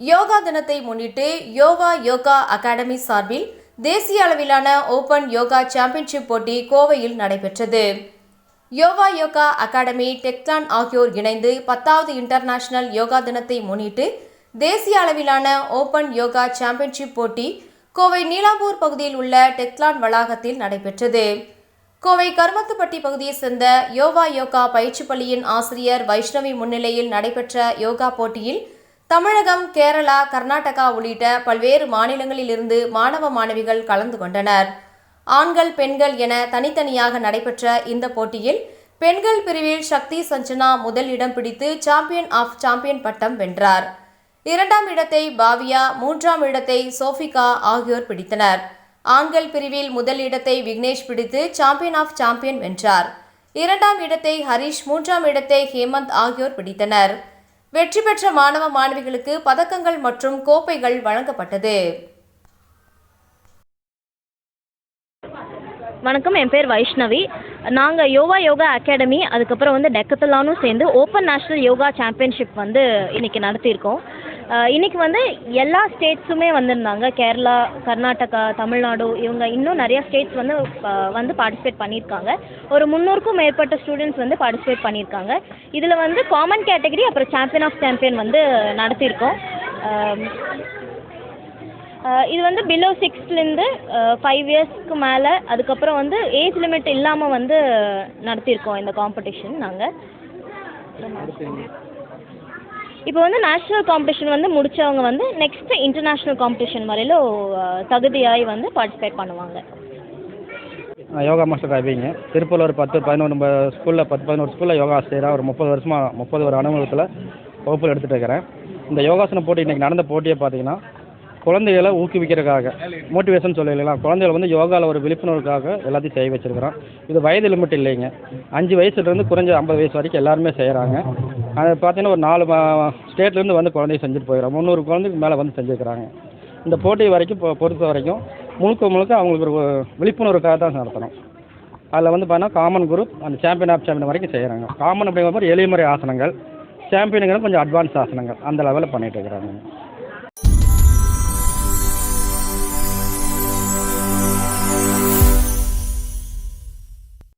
யோகா தினத்தை முன்னிட்டு யோகா யோகா அகாடமி சார்பில் தேசிய அளவிலான ஓபன் யோகா சாம்பியன்ஷிப் போட்டி கோவையில் நடைபெற்றது. யோகா யோகா அகாடமி டெக்லான் ஆகியோர் இணைந்து பத்தாவது இன்டர்நேஷனல் யோகா தினத்தை முன்னிட்டு தேசிய அளவிலான ஓபன் யோகா சாம்பியன்ஷிப் போட்டி கோவை நீலாம்பூர் பகுதியில் உள்ள டெக்லான் வளாகத்தில் நடைபெற்றது. கோவை கருமத்துப்பட்டி பகுதியைச் சேர்ந்த யோகா யோகா பயிற்சி பள்ளியின் ஆசிரியர் வைஷ்ணவி முன்னிலையில் நடைபெற்ற யோகா போட்டியில் தமிழகம் கேரளா கர்நாடகா உள்ளிட்ட பல்வேறு மாநிலங்களிலிருந்து மாணவ மாணவிகள் கலந்து கொண்டனர். ஆண்கள் பெண்கள் என தனித்தனியாக நடைபெற்ற இந்த போட்டியில் பெண்கள் பிரிவில் சக்தி சஞ்சனா முதல் இடம் பிடித்து சாம்பியன் ஆஃப் சாம்பியன் பட்டம் வென்றார். இரண்டாம் இடத்தை பாவியா மூன்றாம் இடத்தை சோஃபிகா ஆகியோர் பிடித்தனர். ஆண்கள் பிரிவில் முதல் இடத்தை விக்னேஷ் பிடித்து சாம்பியன் ஆஃப் சாம்பியன் வென்றார். இரண்டாம் இடத்தை ஹரிஷ் மூன்றாம் இடத்தை ஹேமந்த் ஆகியோர் பிடித்தனர். வெற்றி பெற்ற மாணவ மாணவிகளுக்கு பதக்கங்கள் மற்றும் கோப்பைகள் வழங்கப்பட்டது. வணக்கம் என் பேர் வைஷ்ணவி. நாங்கள் யோகா யோகா அகாடமி அதுக்கப்புறம் வந்து டெக்கத்தலானும் சேர்ந்து ஓப்பன் நேஷ்னல் யோகா சாம்பியன்ஷிப் வந்து இன்னைக்கு நடத்தியிருக்கோம். அஹ் இன்னைக்கு வந்து எல்லா ஸ்டேட்ஸுமே வந்திருந்தாங்க. கேரளா கர்நாடகா தமிழ்நாடு இவங்க இன்னும் நிறைய ஸ்டேட்ஸ் வந்து வந்து பார்ட்டிசிபேட் பண்ணியிருக்காங்க. ஒரு முந்நூறுக்கும் மேற்பட்ட ஸ்டூடெண்ட்ஸ் வந்து பார்ட்டிசிபேட் பண்ணியிருக்காங்க. இதில் வந்து காமன் கேட்டகரி அப்புறம் சாம்பியன் ஆஃப் சாம்பியன் வந்து நடத்தியிருக்கோம். இது வந்து பிலோ சிக்ஸ்த்லேருந்து ஃபைவ் இயர்ஸ்க்கு மேலே அதுக்கப்புறம் வந்து ஏஜ் லிமிட் இல்லாமல் வந்து நடத்தியிருக்கோம் இந்த காம்படிஷன் நாங்கள் இப்போ வந்து நேஷ்னல் காம்படிஷன் வந்து முடித்தவங்க வந்து நெக்ஸ்ட் இன்டர்நேஷ்னல் காம்படிஷன் வரையிலும் தகுதியாகி வந்து பார்ட்டிசிபேட் பண்ணுவாங்க. நான் யோகா மாஸ்டர் ரவிங்க திருப்பூரில் ஒரு பத்து பதினொன்று ஸ்கூலில் பத்து பதினோரு ஸ்கூலில் யோகா ஆசிரியராக ஒரு முப்பது வருஷமாக முப்பது ஒரு அனுபவத்தில் வகுப்புகள் எடுத்துகிட்டு இருக்கிறேன். இந்த யோகாசன போட்டி இன்றைக்கி நடந்த போட்டியை பார்த்தீங்கன்னா குழந்தைகளை ஊக்குவிக்கிறதுக்காக மோட்டிவேஷன் சொல்லிக்கலாம் குழந்தைகள் வந்து யோகாவில் ஒரு விழிப்புணர்வுக்காக எல்லாத்தையும் செய்ய வச்சுருக்கிறோம் இது வயது லிமிட் இல்லைங்க. அஞ்சு வயசுலேருந்து குறைஞ்ச ஐம்பது வயசு வரைக்கும் எல்லாருமே செய்கிறாங்க அது பார்த்தீங்கன்னா ஒரு நாலு ஸ்டேட்லேருந்து வந்து குழந்தைய செஞ்சுட்டு போயிடும் முந்நூறு குழந்தைக்கு மேலே வந்து செஞ்சுருக்கிறாங்க இந்த போட்டி வரைக்கும் பொறுத்த வரைக்கும் முழுக்க முழுக்க அவங்களுக்கு ஒரு விழிப்புணர்வுக்காக தான் நடத்தணும். அதில் வந்து பார்த்தீங்கன்னா காமன் குரூப் அந்த சாம்பியன் ஆஃப் சாம்பியன் வரைக்கும் செய்கிறாங்க காமன் அப்படிங்கிற மாதிரி எளிய முறை ஆசனங்கள். சாம்பியனுங்கிற கொஞ்சம் அட்வான்ஸ் ஆசனங்கள். அந்த லெவலில் பண்ணிகிட்டு இருக்கிறாங்க.